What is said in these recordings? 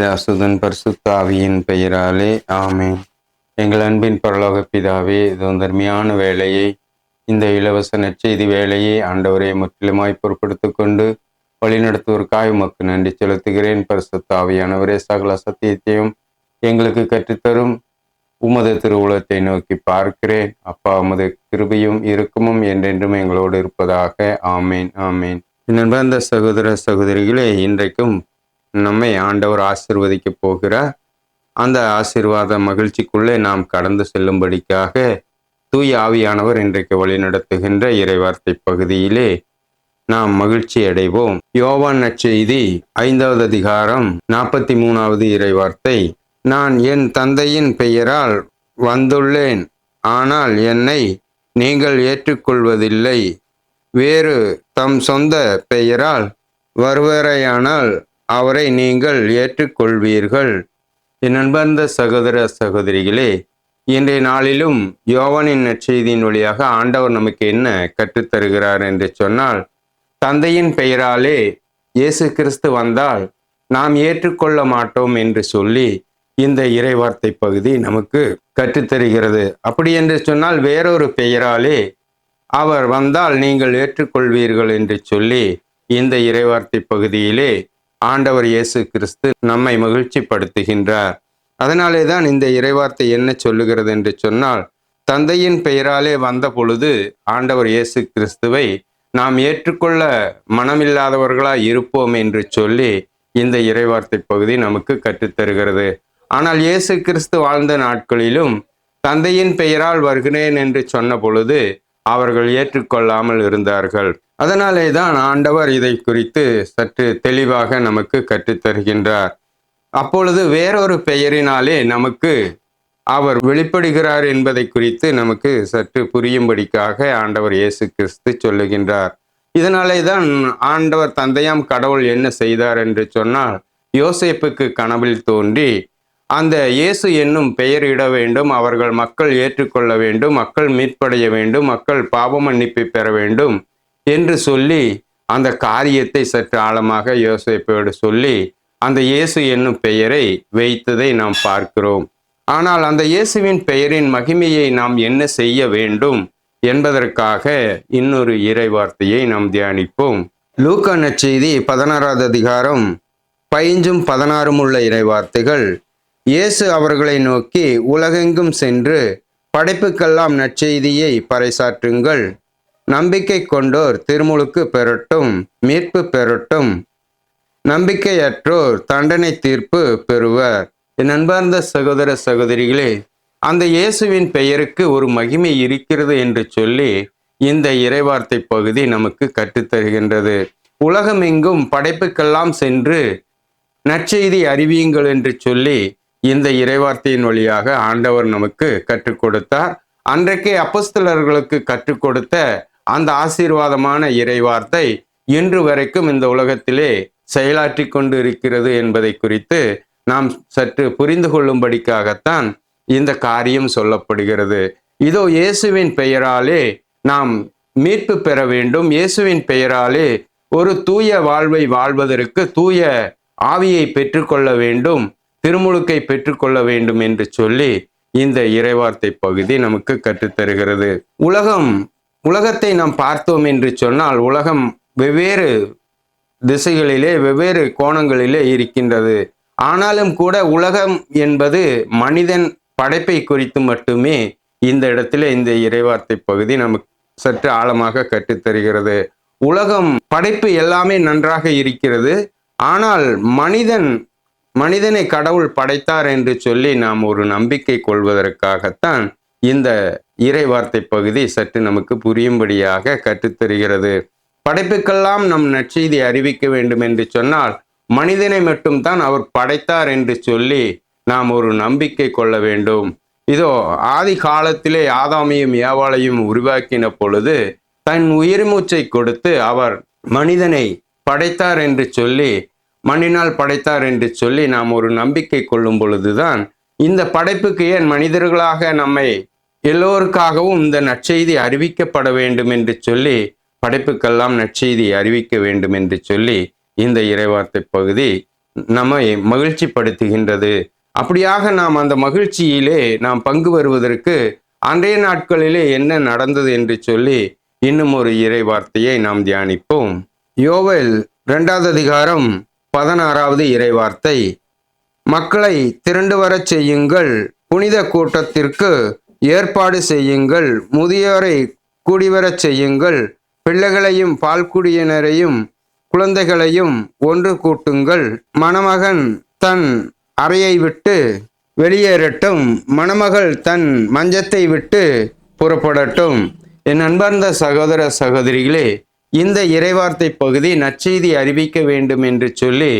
பிதாசுதன் பரிசுத்தாவியின் பெயராலே ஆமே எங்கள் அன்பின் பரலோக பிதாவே இது தர்மையான வேலையை இந்த இலவச நற்செய்தி வேலையை ஆண்டவரை முற்றிலுமாய் பொறுப்படுத்திக் கொண்டு வழிநடத்துவதற்காக உமக்கு நன்றி செலுத்துகிறேன். பரிசுத்தாவியானவரே சகல சத்தியத்தையும் எங்களுக்கு கற்றுத்தரும். உமது திருவுலத்தை நோக்கி பார்க்கிறேன். அப்பா உமது கிருபையும் இருக்குமும் என்றென்றும் எங்களோடு இருப்பதாக ஆமேன் ஆமேன். நண்பர்ந்த சகோதர சகோதரிகளே இன்றைக்கும் நம்மை ஆண்டவர் ஆசிர்வதிக்க போகிறார் அந்த ஆசிர்வாத மகிழ்ச்சிக்குள்ளே நாம் கடந்து செல்லும்படிக்காக தூய் ஆவியானவர் இன்றைக்கு வழிநடத்துகின்ற இறைவார்த்தை பகுதியிலே நாம் மகிழ்ச்சி அடைவோம். யோவான் நற்செய்தி ஐந்தாவது அதிகாரம் நாற்பத்தி மூணாவது இறைவார்த்தை. நான் என் தந்தையின் பெயரால் வந்துள்ளேன். ஆனால் என்னை நீங்கள் ஏற்றுக்கொள்வதில்லை. வேறு தம் சொந்த பெயரால் வருவரையானால் அவரை நீங்கள் ஏற்றுக்கொள்வீர்கள். நண்பர்ந்த சகோதர சகோதரிகளே இன்றைய நாளிலும் யோவானின் நற்செய்தியின் வழியாக ஆண்டவர் நமக்கு என்ன கற்றுத்தருகிறார் என்று சொன்னால் தந்தையின் பெயராலே இயேசு கிறிஸ்து வந்தால் நாம் ஏற்றுக்கொள்ள மாட்டோம் என்று சொல்லி இந்த இறைவார்த்தை பகுதி நமக்கு கற்றுத்தருகிறது. அப்படி என்று சொன்னால் வேறொரு பெயராலே அவர் வந்தால் நீங்கள் ஏற்றுக்கொள்வீர்கள் என்று சொல்லி இந்த இறைவார்த்தை பகுதியிலே ஆண்டவர் இயேசு கிறிஸ்து நம்மை மகிழ்ச்சிப்படுத்துகின்றார். அதனாலே தான் இந்த இறைவார்த்தை என்ன சொல்லுகிறது என்று சொன்னால் தந்தையின் பெயராலே வந்த பொழுது ஆண்டவர் இயேசு கிறிஸ்துவை நாம் ஏற்றுக்கொள்ள மனமில்லாதவர்களாய் இருப்போம் என்று சொல்லி இந்த இறைவார்த்தை பகுதி நமக்கு கற்றுத்தருகிறது. ஆனால் இயேசு கிறிஸ்து வாழ்ந்த நாட்களிலும் தந்தையின் பெயரால் வருகிறேன் என்று சொன்ன பொழுது அவர்கள் ஏற்றுக்கொள்ளாமல் இருந்தார்கள். அதனாலே தான் ஆண்டவர் இதை குறித்து சற்று தெளிவாக நமக்கு கற்றுத்தருகின்றார். அப்பொழுது வேறொரு பெயரினாலே நமக்கு அவர் வெளிப்படுகிறார் என்பதை குறித்து நமக்கு சற்று புரியும்படிக்காக ஆண்டவர் இயேசு கிறிஸ்து சொல்லுகின்றார். இதனாலே தான் ஆண்டவர் தந்தையாம் கடவுள் என்ன செய்தார் என்று சொன்னால் யோசேப்புக்கு கனவில் தோன்றி அந்த இயேசு என்னும் பெயர் இட வேண்டும் அவர்கள் மக்கள் ஏற்றுக்கொள்ள வேண்டும் மக்கள் மீட்படைய வேண்டும் மக்கள் பாவ மன்னிப்பை பெற வேண்டும் என்று சொல்லி அந்த காரியத்தை சற்று ஆழமாக யோசிப்போடு சொல்லி அந்த இயேசு என்னும் பெயரை வைத்ததை நாம் பார்க்கிறோம். ஆனால் அந்த இயேசுவின் பெயரின் மகிமையை நாம் என்ன செய்ய வேண்டும் என்பதற்காக இன்னொரு இறைவார்த்தையை நாம் தியானிப்போம். லூக்கா நற்செய்தி பதினாறாவது அதிகாரம் பதிஞ்சும் பதினாறும் உள்ள இறைவார்த்தைகள் இயேசு அவர்களை நோக்கி உலகெங்கும் சென்று படைப்புக்கெல்லாம் நற்செய்தியை பறைசாற்றுங்கள். நம்பிக்கை கொண்டோர் திருமுழுக்கு பெறட்டும் மீட்பு பெறட்டும். நம்பிக்கையற்றோர் தண்டனை தீர்ப்பு பெறுவர். என் அன்பார்ந்த சகோதர சகோதரிகளே அந்த இயேசுவின் பெயருக்கு ஒரு மகிமை இருக்கிறது என்று சொல்லி இந்த இறைவார்த்தை பகுதி நமக்கு கற்றுத்தருகின்றது. உலகமெங்கும் படைப்புக்கெல்லாம் சென்று நற்செய்தி அறிவியுங்கள் என்று சொல்லி இந்த இறைவார்த்தையின் வழியாக ஆண்டவர் நமக்கு கற்றுக் கொடுத்தார். அன்றைக்கே அப்பஸ்தலர்களுக்கு கற்றுக் கொடுத்த அந்த ஆசீர்வாதமான இறைவார்த்தை இன்று வரைக்கும் இந்த உலகத்திலே செயலாற்றி கொண்டு இருக்கிறது என்பதை குறித்து நாம் சற்று புரிந்து கொள்ளும்படிக்காகத்தான் இந்த காரியம் சொல்லப்படுகிறது. இதோ இயேசுவின் பெயராலே நாம் மீட்பு பெற வேண்டும். இயேசுவின் பெயராலே ஒரு தூய வாழ்வை வாழ்வதற்கு தூய ஆவியை பெற்றுக்கொள்ள வேண்டும். திருமுழுக்கை பெற்றுக்கொள்ள வேண்டும் என்று சொல்லி இந்த இறைவார்த்தை பகுதி நமக்கு கற்றுத்தருகிறது. உலகம் உலகத்தை நாம் பார்த்தோம் என்று சொன்னால் உலகம் வெவ்வேறு திசைகளிலே வெவ்வேறு கோணங்களிலே இருக்கின்றது. ஆனாலும் கூட உலகம் என்பது மனிதன் படைப்பை குறித்து மட்டுமே இந்த இடத்துல இந்த இறைவார்த்தை பகுதி நமக்கு சற்று ஆழமாக கற்றுத்தருகிறது. உலகம் படைப்பு எல்லாமே நன்றாக இருக்கிறது. ஆனால் மனிதன் மனிதனை கடவுள் படைத்தார் என்று சொல்லி நாம் ஒரு நம்பிக்கை கொள்வதற்காகத்தான் இந்த இறைவார்த்தை பகுதி சற்று நமக்கு புரியும்படியாக கற்றுத்தருகிறது. படைப்புக்கெல்லாம் நம் நற்செய்தி அறிவிக்க வேண்டும் என்று சொன்னால் மனிதனை மட்டும்தான் அவர் படைத்தார் என்று சொல்லி நாம் ஒரு நம்பிக்கை கொள்ள வேண்டும். இதோ ஆதி காலத்திலே ஆதாமையும் ஏவாளையும் உருவாக்கின பொழுது தன் உயிர்மூச்சை கொடுத்து அவர் மனிதனை படைத்தார் என்று சொல்லி மண்ணினால் படைத்தார் என்று சொல்லி நாம் ஒரு நம்பிக்கை கொள்ளும் பொழுதுதான் இந்த படைப்புக்கு ஏன் மனிதர்களாக நம்மை எல்லோருக்காகவும் இந்த நற்செய்தி அறிவிக்கப்பட வேண்டும் என்று சொல்லி படைப்புக்கெல்லாம் நற்செய்தி அறிவிக்க வேண்டும் என்று சொல்லி இந்த இறைவார்த்தை பகுதி நம்மை மகிழ்ச்சிப்படுத்துகின்றது. அப்படியாக நாம் அந்த மகிழ்ச்சியிலே நாம் பங்கு வருவதற்கு அன்றைய நாட்களிலே என்ன நடந்தது என்று சொல்லி இன்னும் ஒரு இறை வார்த்தையை நாம் தியானிப்போம். யோவல் இரண்டாவது அதிகாரம் பதினாறாவது இறைவார்த்தை. மக்களை திரண்டு வரச் செய்யுங்கள் புனித கூட்டத்திற்கு ஏற்பாடு செய்யுங்கள் முதியோரை கூடிவரச் செய்யுங்கள் பிள்ளைகளையும் பால்குடியினரையும் குழந்தைகளையும் ஒன்று கூட்டுங்கள். மணமகன் தன் அறையை விட்டு வெளியேறட்டும் மணமகள் தன் மஞ்சத்தை விட்டு புறப்படட்டும். என் அன்பார்ந்த சகோதர சகோதரிகளே இந்த இறைவார்த்தை பகுதி நற்செய்தி அறிவிக்க வேண்டும் என்று சொல்லி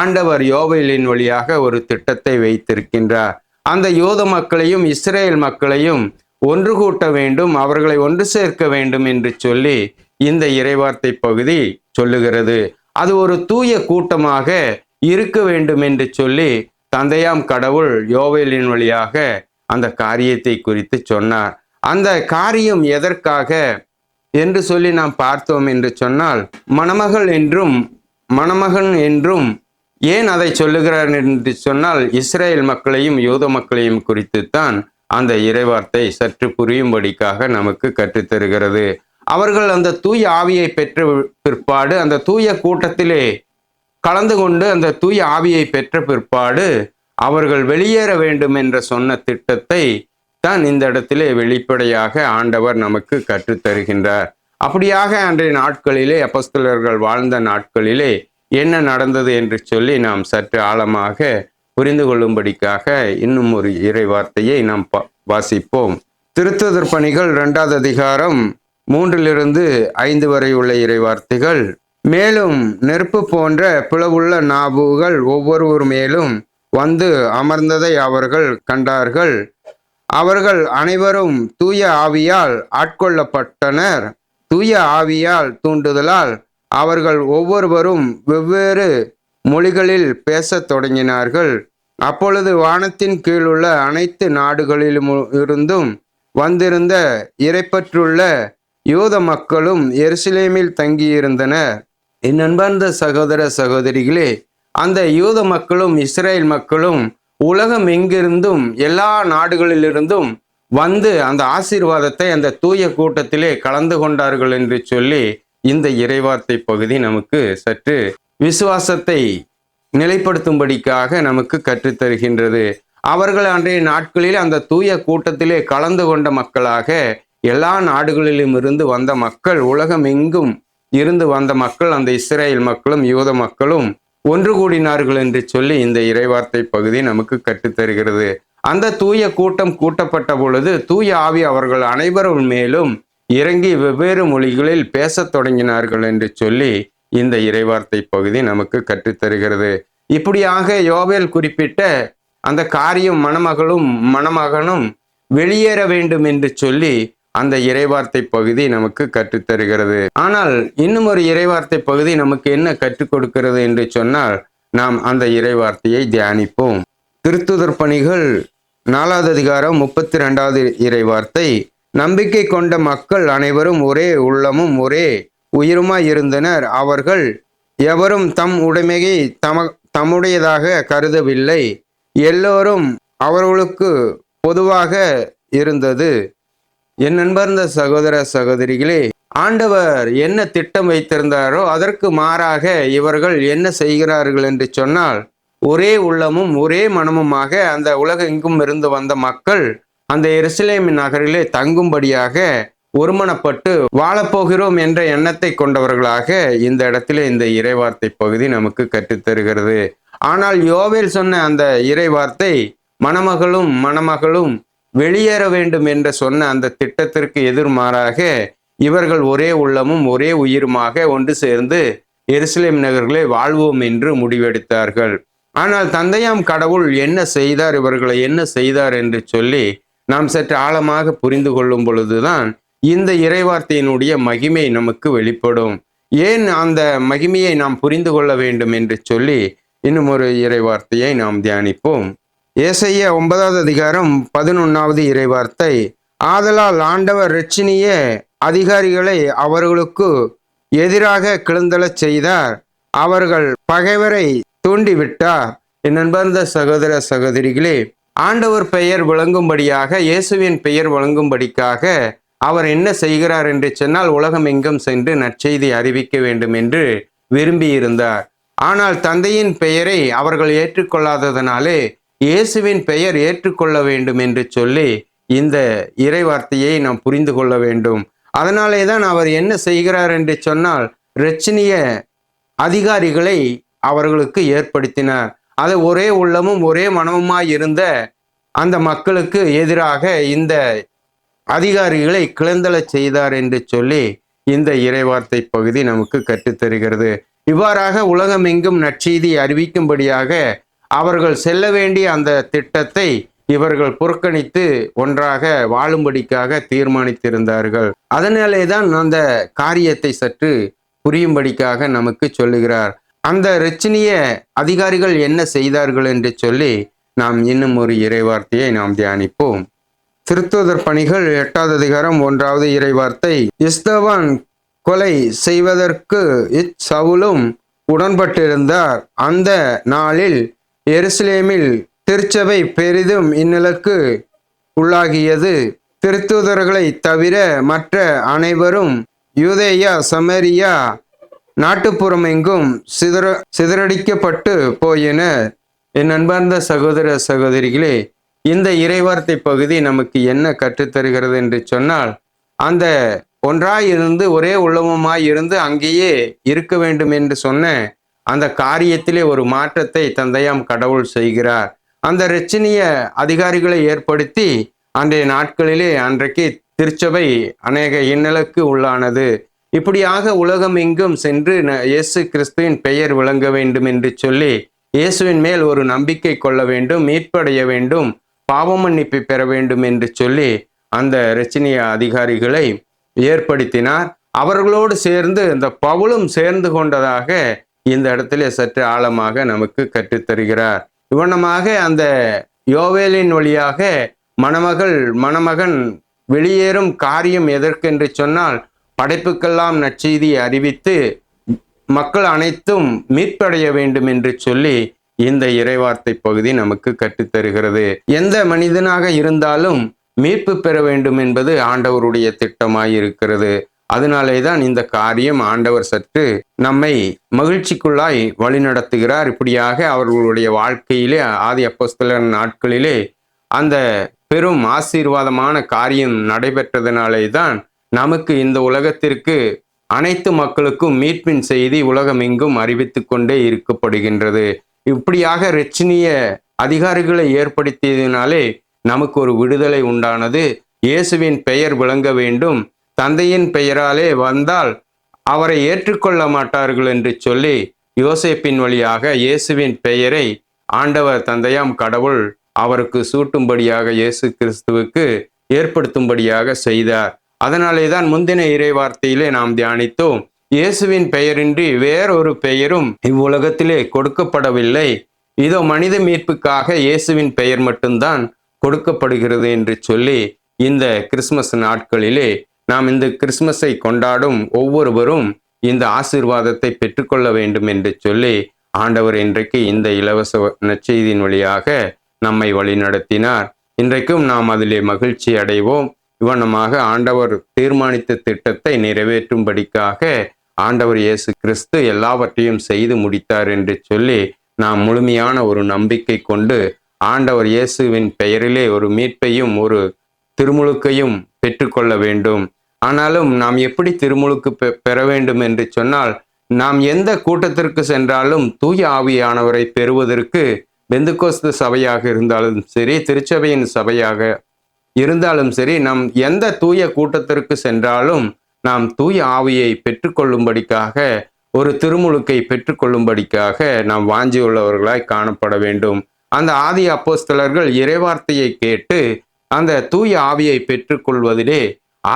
ஆண்டவர் யோவேலின் வழியாக ஒரு திட்டத்தை வைத்திருக்கின்றார். அந்த யூத மக்களையும் இஸ்ரேல் மக்களையும் ஒன்று கூட்ட வேண்டும் அவர்களை ஒன்று சேர்க்க வேண்டும் என்று சொல்லி இந்த இறைவார்த்தை பகுதி சொல்லுகிறது. அது ஒரு தூய கூட்டமாக இருக்க வேண்டும் என்று சொல்லி தந்தையாம் கடவுள் யோவேலின் வழியாக அந்த காரியத்தை குறித்து சொன்னார். அந்த காரியம் எதற்காக என்று சொல்லி நாம் பார்த்தோம் என்று சொன்னால் மணமகள் என்றும் மணமகன் என்றும் ஏன் அதை சொல்லுகிறார் என்று சொன்னால் இஸ்ரேல் மக்களையும் யூத மக்களையும் குறித்துத்தான் அந்த இறைவார்த்தை சற்று புரியும்படிக்காக நமக்கு கற்றுத்தருகிறது. அவர்கள் அந்த தூய ஆவியை பெற்ற பிற்பாடு அந்த தூய கூட்டத்திலே கலந்து கொண்டு அந்த தூய ஆவியை பெற்ற பிற்பாடு அவர்கள் வெளியேற வேண்டும் என்ற சொன்ன திட்டத்தை தான் இந்த இடத்திலே வெளிப்படையாக ஆண்டவர் நமக்கு கற்றுத்தருகின்றார். அப்படியாக அன்றைய நாட்களிலே அப்பஸ்தலர்கள் வாழ்ந்த நாட்களிலே என்ன நடந்தது என்று சொல்லி நாம் சற்று ஆழமாக புரிந்து கொள்ளும்படிக்காக இன்னும் ஒரு இறை வார்த்தையை நாம் பா- வாசிப்போம். திருத்துதர் பணிகள் இரண்டாவது அதிகாரம் மூன்றிலிருந்து ஐந்து வரை உள்ள இறை வார்த்தைகள் மேலும் நெருப்பு போன்ற பிளவுள்ள நாபுகள் ஒவ்வொருவர் மேலும் வந்து அமர்ந்ததை அவர்கள் கண்டார்கள். அவர்கள் அனைவரும் தூய ஆவியால் ஆட்கொள்ளப்பட்டனர். தூய ஆவியால் தூண்டுதலால் அவர்கள் ஒவ்வொருவரும் வெவ்வேறு மொழிகளில் பேசத் தொடங்கினார்கள். அப்பொழுது வானத்தின் கீழுள்ள அனைத்து நாடுகளிலும் இருந்தும் வந்திருந்த இறைப்பற்றுள்ள யூத மக்களும் எருசலேமில் தங்கியிருந்தனர். என் அன்பார்ந்த சகோதர சகோதரிகளே அந்த யூத மக்களும் இஸ்ரேல் மக்களும் உலகம் எங்கிருந்தும் எல்லா நாடுகளிலிருந்தும் வந்து அந்த ஆசீர்வாதத்தை அந்த தூய கூட்டத்திலே கலந்து கொண்டார்கள் என்று சொல்லி இந்த இறைவார்த்தை பகுதி நமக்கு சற்று விசுவாசத்தை நிலைப்படுத்தும்படிக்காக நமக்கு கற்றுத்தருகின்றது. அவர்கள் அன்றைய நாட்களில் அந்த தூய கூட்டத்திலே கலந்து கொண்ட மக்களாக எல்லா நாடுகளிலும் இருந்து வந்த மக்கள் உலகம் எங்கும் இருந்து வந்த மக்கள் அந்த இஸ்ரேல் மக்களும் யூத மக்களும் ஒன்று கூடினார்கள் என்று சொல்லி இந்த இறைவார்த்தை பகுதி நமக்கு கற்றுத்தருகிறது அந்த தூய கூட்டம் கூட்டப்பட்ட பொழுது தூய ஆவி அவர்கள் அனைவரும் மேலும் இறங்கி வெவ்வேறு மொழிகளில் பேசத் தொடங்கினார்கள் என்று சொல்லி இந்த இறைவார்த்தை பகுதி நமக்கு கற்றுத்தருகிறது இப்படியாக யோவேல் குறிப்பிட்ட அந்த காரியம் மணமகளும் மணமகனும் வெளியேற வேண்டும் என்று சொல்லி அந்த இறைவார்த்தை பகுதி நமக்கு கற்றுத்தருகிறது. ஆனால் இன்னும் ஒரு இறைவார்த்தை பகுதி நமக்கு என்ன கற்றுக் கொடுக்கிறது என்று சொன்னால் நாம் அந்த இறைவார்த்தையை தியானிப்போம். திருத்துதர் பணிகள் நாலாவது அதிகாரம் முப்பத்தி ரெண்டாவது இறைவார்த்தை. நம்பிக்கை கொண்ட மக்கள் அனைவரும் ஒரே உள்ளமும் ஒரே உயிருமாய் இருந்தனர். அவர்கள் எவரும் தம் உடைமையை தம தம்முடையதாக கருதவில்லை. எல்லோரும் அவர்களுக்கு பொதுவாக இருந்தது. என் நண்பர்ந்த சகோதர சகோதரிகளே ஆண்டவர் என்ன திட்டம் வைத்திருந்தாரோ அதற்கு மாறாக இவர்கள் என்ன செய்கிறார்கள் என்று சொன்னால் ஒரே உள்ளமும் ஒரே மனமுமாக அந்த உலகெங்கும் இருந்து வந்த மக்கள் அந்த எருசலேம் நகரிலே தங்கும்படியாக ஒருமனப்பட்டு வாழப்போகிறோம் என்ற எண்ணத்தை கொண்டவர்களாக இந்த இடத்திலே இந்த இறைவார்த்தை பகுதி நமக்கு கற்றுத்தருகிறது. ஆனால் யோவேல் சொன்ன அந்த இறைவார்த்தை மணமகளும் மணமகளும் வெளியேற வேண்டும் என்று சொன்ன அந்த திட்டத்திற்கு எதிர்மாறாக இவர்கள் ஒரே உள்ளமும் ஒரே உயிருமாக ஒன்று சேர்ந்து எருசலேம் நகர்களே வாழ்வோம் என்று முடிவெடுத்தார்கள். ஆனால் தந்தையாம் கடவுள் என்ன செய்தார் இவர்களை என்ன செய்தார் என்று சொல்லி நாம் சற்று ஆழமாக புரிந்து கொள்ளும் பொழுதுதான் இந்த இறைவார்த்தையினுடைய மகிமை நமக்கு வெளிப்படும். ஏன் அந்த மகிமையை நாம் புரிந்து கொள்ள வேண்டும் என்று சொல்லி இன்னும் ஒரு இறைவார்த்தையை நாம் தியானிப்போம். ஏசைய ஒன்பதாவது அதிகாரம் பதினொன்னாவது இறைவார்த்தை. ஆதலால் ஆண்டவர் ரட்சினிய அதிகாரிகளை அவர்களுக்கு எதிராக கிளந்தளச் செய்தார். அவர்கள் பகைவரை தூண்டிவிட்டார். என் அன்பார்ந்த சகோதர சகோதரிகளே ஆண்டவர் பெயர் விளங்கும்படியாக இயேசுவின் பெயர் விளங்கும்படிக்காக அவர் என்ன செய்கிறார் என்று சொன்னால் உலகம் எங்கும் சென்று நற்செய்தி அறிவிக்க வேண்டும் என்று விரும்பியிருந்தார். ஆனால் தந்தையின் பெயரை அவர்கள் ஏற்றுக்கொள்ளாததனாலே இயேசுவின் பெயர் ஏற்றுக்கொள்ள வேண்டும் என்று சொல்லி இந்த இறைவார்த்தையை நாம் புரிந்து கொள்ள வேண்டும். அதனாலே தான் அவர் என்ன செய்கிறார் என்று சொன்னால் ரச்சினிய அதிகாரிகளை அவர்களுக்கு ஏற்படுத்தினார். அது ஒரே உள்ளமும் ஒரே மனமுமாய் இருந்த அந்த மக்களுக்கு எதிராக இந்த அதிகாரிகளை கிளந்தளச் செய்தார் என்று சொல்லி இந்த இறைவார்த்தை பகுதி நமக்கு கற்றுத்தருகிறது. இவ்வாறாக உலகமெங்கும் நற்செய்தி அறிவிக்கும்படியாக அவர்கள் செல்ல வேண்டிய அந்த திட்டத்தை இவர்கள் புறக்கணித்து ஒன்றாக வாழும்படிக்காக தீர்மானித்திருந்தார்கள். அதனாலே தான் அந்த காரியத்தை சற்று புரியும்படிக்காக நமக்கு சொல்லுகிறார். அந்த ரச்சினிய அதிகாரிகள் என்ன செய்தார்கள் என்று சொல்லி நாம் இன்னும் ஒரு இறைவார்த்தையை நாம் தியானிப்போம். திருத்துதர் பணிகள் எட்டாவது அதிகாரம் ஒன்றாவது இறைவார்த்தை. இஸ்தவான் கொலை செய்வதற்கு இச்சவுலும் உடன்பட்டிருந்தார். அந்த நாளில் எருசலேமில் திருச்சபை பெரிதும் இந்நிலக்கு உள்ளாகியது. திருத்தூதர்களை தவிர மற்ற அனைவரும் யூதேயா சமரியா நாட்டுப்புறமெங்கும் சிதற சிதறடிக்கப்பட்டு போயினர். என் அன்பார்ந்த சகோதர சகோதரிகளே இந்த இறைவார்த்தை பகுதி நமக்கு என்ன கற்றுத்தருகிறது என்று சொன்னால் அந்த ஒன்றாய் இருந்து ஒரே உள்ளமுமாய் இருந்து அங்கேயே இருக்க வேண்டும் என்று சொன்ன அந்த காரியத்திலே ஒரு மாற்றத்தை தந்தையாம் கடவுள் செய்கிறார். அந்த ரச்சனைய அதிகாரிகளை ஏற்படுத்தி அன்றைய நாட்களிலே அன்றைக்கு திருச்சபை அநேக இன்னலுக்கு உள்ளானது. இப்படியாக உலகம் எங்கும் சென்று ந- இயேசு கிறிஸ்துவின் பெயர் விளங்க வேண்டும் என்று சொல்லி இயேசுவின் மேல் ஒரு நம்பிக்கை கொள்ள வேண்டும் மீட்படைய வேண்டும் பாவ மன்னிப்பு பெற வேண்டும் என்று சொல்லி அந்த ரச்சினிய அதிகாரிகளை ஏற்படுத்தினார். அவர்களோடு சேர்ந்து இந்த பவுலும் சேர்ந்து கொண்டதாக இந்த இடத்திலே சற்று ஆழமாக நமக்கு கற்றுத்தருகிறார். இவனமாக அந்த யோவேலின் வழியாக மணமகள் மணமகன் வெளியேறும் காரியம் எதற்கென்று சொன்னால் படைப்புக்கெல்லாம் நற்செய்தியை அறிவித்து மக்கள் அனைத்தும் மீட்படைய வேண்டும் என்று சொல்லி இந்த இறைவார்த்தை பகுதி நமக்கு கற்றுத்தருகிறது. எந்த மனிதனாக இருந்தாலும் மீட்பு பெற வேண்டும் என்பது ஆண்டவருடைய திட்டமாய் இருக்கிறது அதனாலே தான் இந்த காரியம் ஆண்டவர் சற்று நம்மை மகிழ்ச்சிக்குள்ளாய் வழிநடத்துகிறார். இப்படியாக அவர்களுடைய வாழ்க்கையிலே ஆதி அப்போஸ்தலன் நாட்களிலே அந்த பெரும் ஆசீர்வாதமான காரியம் நடைபெற்றதனாலே தான் நமக்கு இந்த உலகத்திற்கு அனைத்து மக்களுக்கும் மீட்பின் செய்தி உலகமெங்கும் அறிவித்து கொண்டே இருக்கப்படுகின்றது. இப்படியாக ரச்சினிய அதிகாரிகளை ஏற்படுத்தியதினாலே நமக்கு ஒரு விடுதலை உண்டானது. இயேசுவின் பெயர் விளங்க வேண்டும். தந்தையின் பெயராலே வந்தால் அவரை ஏற்றுக்கொள்ள மாட்டார்கள் என்று சொல்லி யோசேப்பின் வழியாக இயேசுவின் பெயரை ஆண்டவர் தந்தையாம் கடவுள் அவருக்கு சூட்டும்படியாக இயேசு கிறிஸ்துவுக்கு ஏற்படுத்தும்படியாக செய்தார். அதனாலே தான் முந்தின இறைவார்த்தையிலே நாம் தியானித்தோம். இயேசுவின் பெயரின்றி வேறொரு பெயரும் இவ்வுலகத்திலே கொடுக்கப்படவில்லை. இதோ மனித மீட்புக்காக இயேசுவின் பெயர் மட்டும்தான் கொடுக்கப்படுகிறது என்று சொல்லி இந்த கிறிஸ்மஸ் நாட்களிலே நாம் இந்த கிறிஸ்துமஸை கொண்டாடும் ஒவ்வொருவரும் இந்த ஆசீர்வாதத்தை பெற்றுக்கொள்ள வேண்டும் என்று சொல்லி ஆண்டவர் இன்றைக்கு இந்த இலவச நற்செய்தியின் வழியாக நம்மை வழிநடத்தினார். இன்றைக்கும் நாம் அதிலே மகிழ்ச்சி அடைவோம். இவனமாக ஆண்டவர் தீர்மானித்த திட்டத்தை நிறைவேற்றும்படிக்காக ஆண்டவர் இயேசு கிறிஸ்து எல்லாவற்றையும் செய்து முடித்தார் என்று சொல்லி நாம் முழுமையான ஒரு நம்பிக்கை கொண்டு ஆண்டவர் இயேசுவின் பெயரிலே ஒரு மீட்பையும் ஒரு திருமுழுக்கையும் பெற்றுக்கொள்ள வேண்டும். ஆனாலும் நாம் எப்படி திருமுழுக்கு பெ- பெற வேண்டும் என்று சொன்னால் நாம் எந்த கூட்டத்திற்கு சென்றாலும் தூய ஆவியானவரை பெறுவதற்கு பெந்துகோஸ்து சபையாக இருந்தாலும் சரி திருச்சபையின் சபையாக இருந்தாலும் சரி நம் எந்த தூய கூட்டத்திற்கு சென்றாலும் நாம் தூய ஆவியை பெற்றுக்கொள்ளும்படிக்காக ஒரு திருமுழுக்கை பெற்றுக்கொள்ளும்படிக்காக நாம் வாஞ்சியுள்ளவர்களாய் காணப்பட வேண்டும். அந்த ஆதி அப்போஸ்தலர்கள் இறைவார்த்தையை கேட்டு அந்த தூய ஆவியை பெற்றுக்கொள்வதிலே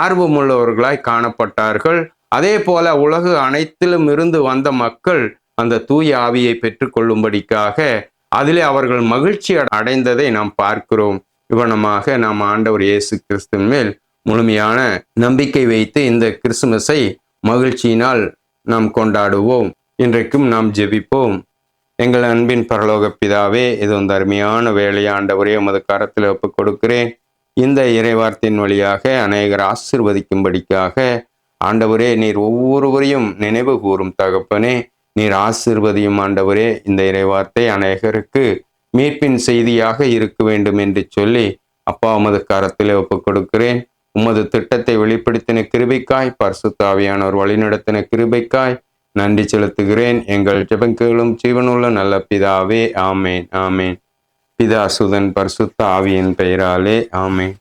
ஆர்வமுள்ளவர்களாய் காணப்பட்டார்கள். அதே போல உலகு அனைத்திலும் இருந்து வந்த மக்கள் அந்த தூய ஆவியை பெற்றுக்கொள்ளும்படிக்காக அதிலே அவர்கள் மகிழ்ச்சி அடைந்ததை நாம் பார்க்கிறோம். இவனமாக நாம் ஆண்டவர் இயேசு கிறிஸ்துவின் மேல் முழுமையான நம்பிக்கை வைத்து இந்த கிறிஸ்துமஸை மகிழ்ச்சியினால் நாம் கொண்டாடுவோம். இன்றைக்கும் நாம் ஜெபிப்போம். எங்கள் அன்பின் பரலோக பிதாவே இது வந்து அருமையான வேலையை ஆண்டவரே உமது கரத்தில் ஒப்புக் கொடுக்கிறேன் இந்த இறைவார்த்தையின் வழியாக அநேகர் ஆசிர்வதிக்கும்படிக்காக ஆண்டவரே நீர் ஒவ்வொருவரையும் நினைவு கூறும் தகப்பனே நீர் ஆசிர்வதியும் ஆண்டவரே இந்த இறைவார்த்தை அநேகருக்கு மீட்பின் செய்தியாக இருக்க வேண்டும் என்று சொல்லி அப்பா உமது கரத்தில் ஒப்புக் கொடுக்கிறேன் உமது திட்டத்தை வெளிப்படுத்தின கிருபைக்காய் பரிசுத்தாவியானவர் வழிநடத்தின கிருபைக்காய் நன்றி செலுத்துகிறேன். எங்கள் ஜபங்களும் ஜீவனுள்ள நல்ல பிதாவே ஆமேன் ஆமேன். பிதா சுதன் பரிசுத்த ஆவியின் பெயராலே ஆமேன்.